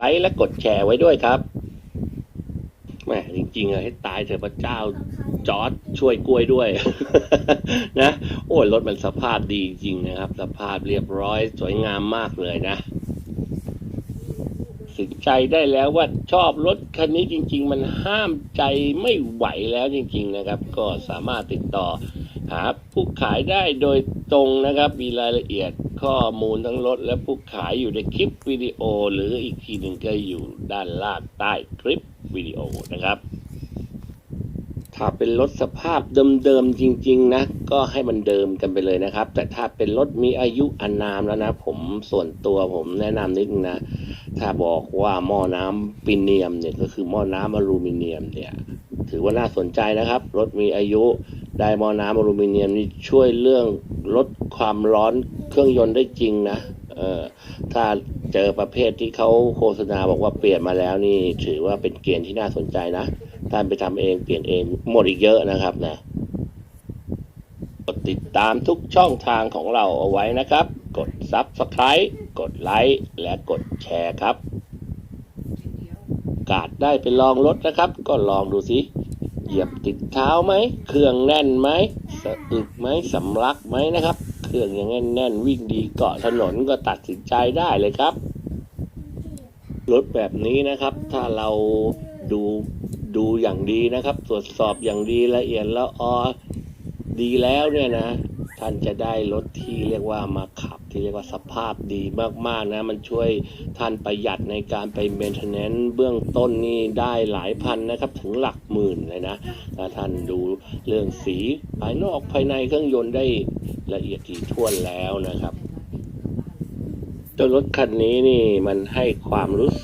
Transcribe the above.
ไลค์และกดแชร์ไว้ด้วยครับแหมจริงๆอะให้ตายเถอะพระเจ้าจอร์ดช่วยกล้วยด้วย นะ โอ้ยรถมันสภาพดีจริงนะครับ สภาพเรียบร้อยสวยงามมากเลยนะสินใจได้แล้วว่าชอบรถคันนี้จริง ๆ มันห้ามใจไม่ไหวแล้วจริง ๆ นะครับ ก็สามารถติดต่อหาผู้ขายได้โดยตรงนะครับ มีรายละเอียด ข้อมูลทั้งรถและผู้ขายอยู่ในคลิปวิดีโอ หรืออีกทีหนึ่งก็อยู่ด้านล่างใต้คลิปวิดีโอนะครับ ถ้าเป็นรถสภาพเดิมๆจริง ๆ นะ ก็ให้มันเดิมกันไปเลยนะครับ แต่ถ้าเป็นรถมีอายุอานามแล้วนะ ผมส่วนตัวผมแนะนำนิดนึงนะ ถ้าบอกว่าหม้อน้ำปิเนียมเนี่ยก็คือหม้อน้ำอลูมิเนียมเนี่ยถือว่าน่าสนใจนะครับ รถมีอายุได้หม้อน้ำอลูมิเนียมนี่ช่วยเรื่องลดความร้อน เครื่องยนต์ได้จริงนะเออถ้าเจอประเภทที่เขาโฆษณาบอกว่าเปลี่ยนมาแล้วนี่ถือว่าเป็นเกณฑ์ที่น่าสนใจนะถ้าไปทำเองเปลี่ยนเองหมดอีกเยอะนะครับนะกดติดตามทุกช่องทางของเราเอาไว้นะครับ กด Subscribe กดไลค์และกดแชร์ครับ กาดได้ไปลองรถนะครับ ก็ลองดูสิเหยียบติดเท้าไหม เครื่องแน่นไหมสะอึกไหมสำลักไหมนะครับ รื่องยังแน่นแน่นๆวิ่งดีเกาะถนนก็ตัดสินใจได้เลยครับ รถแบบนี้นะครับ ถ้าเราดูดูอย่างดีนะครับ ตรวจสอบอย่างดีละเอียดแล้วออดีแล้วเนี่ยนะ ท่านจะได้รถที่เรียกว่ามาขับ ที่เรียกว่าสภาพดีมากๆนะ มันช่วยท่านประหยัดในการไปเมนเทนแนนซ์เบื้องต้นนี่ได้หลายพันนะครับ ถึงหลักหมื่นเลยนะถ้าท่านดูเรื่องสีภายนอกภายในเครื่องยนต์ได้ ละเอียดถี่ถ้วนแล้วนะครับเจ้ารถคันนี้นี่มันให้ความรู้สึก